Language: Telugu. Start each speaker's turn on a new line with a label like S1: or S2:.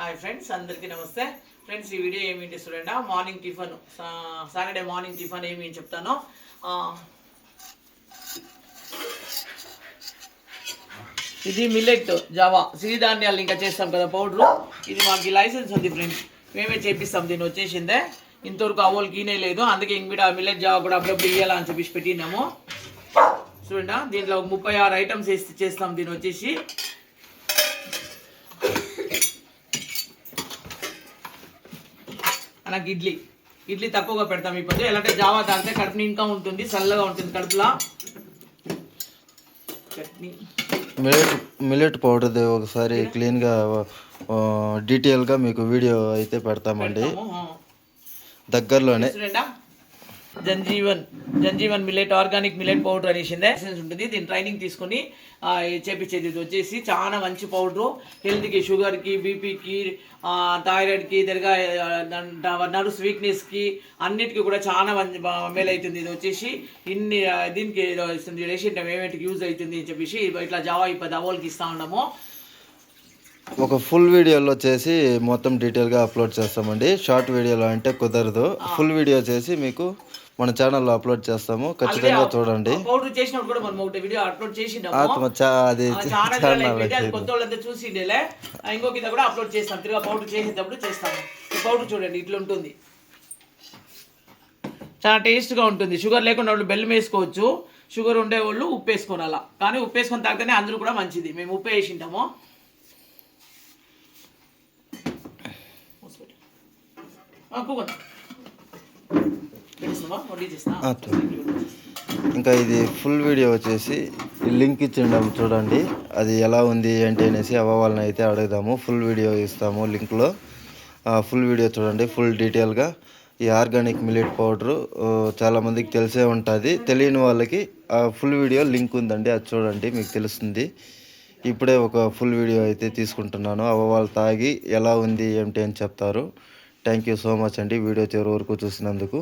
S1: హాయ్ ఫ్రెండ్స్ అందరికీ నమస్తే. ఫ్రెండ్స్ ఈ వీడియో ఏమిటి చూడండి. Morning tiffin. Saturday morning tiffin ఏమి చెప్తాను. ఇది మిల్లెట్ జావా. సిరిధాన్యాలు ఇంకా చేస్తాం కదా పౌడర్ ఇది మాకు లైసెన్స్ ఉంది ఫ్రెండ్స్ మేమే చేపిస్తాం దీన్ని. వచ్చేసిందే. ఇంతవరకు అవోలు గీనే లేదు. అందుకే ఇంక మిల్లెట్ జావా కూడా అప్పుడప్పుడు ఇవ్వాలని చెప్పేసి పెట్టినాము. చూడండి? దీంట్లో ఒక ముప్పై ఆరు ఐటమ్స్ వేసి చేస్తాం దీన్ని వచ్చేసి. నాకు ఇడ్లీ. ఇడ్లీ తక్కువగా పెడతాం ఈ పొద్దు. ఎలాంటి జావా తాగితే కడుపుని ఇంకా ఉంటుంది చల్లగా ఉంటుంది కడుపులో. చట్నీ.
S2: మిలెట్ మిలెట్ పౌడర్ది ఒకసారి క్లీన్గా డీటెయిల్గా మీకు వీడియో అయితే పెడతామండి. దగ్గరలోనే.
S1: Janjeevan Janjeevan millet organic millet powder అనేసిందే. Essence ఉంటుంది దీని ట్రైనింగ్ తీసుకొని చేపించేది ఇది వచ్చేసి చాలా మంచి పౌడరు హెల్త్కి షుగర్కి బీపీకి థైరాయిడ్కి తిరగా నర్వ్స్ వీక్నెస్కి అన్నిటికీ కూడా చాలా మంచి మేలు అవుతుంది ఇది వచ్చేసి ఇన్ని దీనికి రేషన్ ఏమేంటికి యూజ్ అవుతుంది అని చెప్పేసి ఇట్లా జావా ఇప్పుడు దవోల్కి ఇస్తా ఉన్నాము.
S2: ఒక ఫుల్ వీడియోలో చేసి మొత్తం డీటెయిల్గా అప్లోడ్ చేస్తామండి. షార్ట్ వీడియోలో అంటే కుదరదు. ఫుల్ వీడియో చేసి మీకు మన ఛానల్లో అప్లోడ్ చేస్తాము. ఖచ్చితంగా చూడండి.
S1: పౌడర్ చేసినప్పుడు కూడా మనం ఒకటి వీడియో అప్లోడ్ చేసినాము
S2: ఆత్మ చా అది ఛానల్
S1: కొత్త వాళ్ళంతా చూసిండేలే. ఇంకో కింద కూడా అప్లోడ్ చేస్తాం తిరిగి పౌడర్ చేసేటప్పుడు చేస్తాము ఈ పౌడర్ చూడండి ఇట్లా ఉంటుంది. చాలా టేస్ట్గా ఉంటుంది. షుగర్ లేకుండా వాళ్ళు బెల్లం వేసుకోవచ్చు. షుగర్ ఉండే వాళ్ళు ఉప్పు వేసుకోనాలా కానీ ఉప్పు వేసుకొని తాగితేనే అందరూ కూడా మంచిది. మేము ఉప్పు వేసింటాము. మూసిపెట్టు. ఆ, కూకుంటా. పెట్టేస్తావా? వడ్డీ చేస్తా?
S2: ఆ, చూ- ఇంకా ఇది ఫుల్ వీడియో వచ్చేసి లింక్ ఇచ్చిండం చూడండి. అది ఎలా ఉంది ఏంటి అనేసి అవ్వ వాళ్ళని అయితే అడుగుదాము. ఫుల్ వీడియో ఇస్తాము లింక్లో ఫుల్ వీడియో చూడండి ఫుల్ డీటెయిల్గా ఈ ఆర్గానిక్ మిల్లెట్ పౌడరు చాలామందికి తెలిసే ఉంటుంది. తెలియని వాళ్ళకి ఆ ఫుల్ వీడియో లింక్ ఉందండి అది చూడండి మీకు తెలుస్తుంది. ఇప్పుడే ఒక ఫుల్ వీడియో అయితే తీసుకుంటున్నాను. అవ్వ వాళ్ళు తాగి ఎలా ఉంది ఏంటి అని చెప్తారు. థ్యాంక్ యూ సో మచ్ అండి వీడియో చివరి వరకు చూసినందుకు.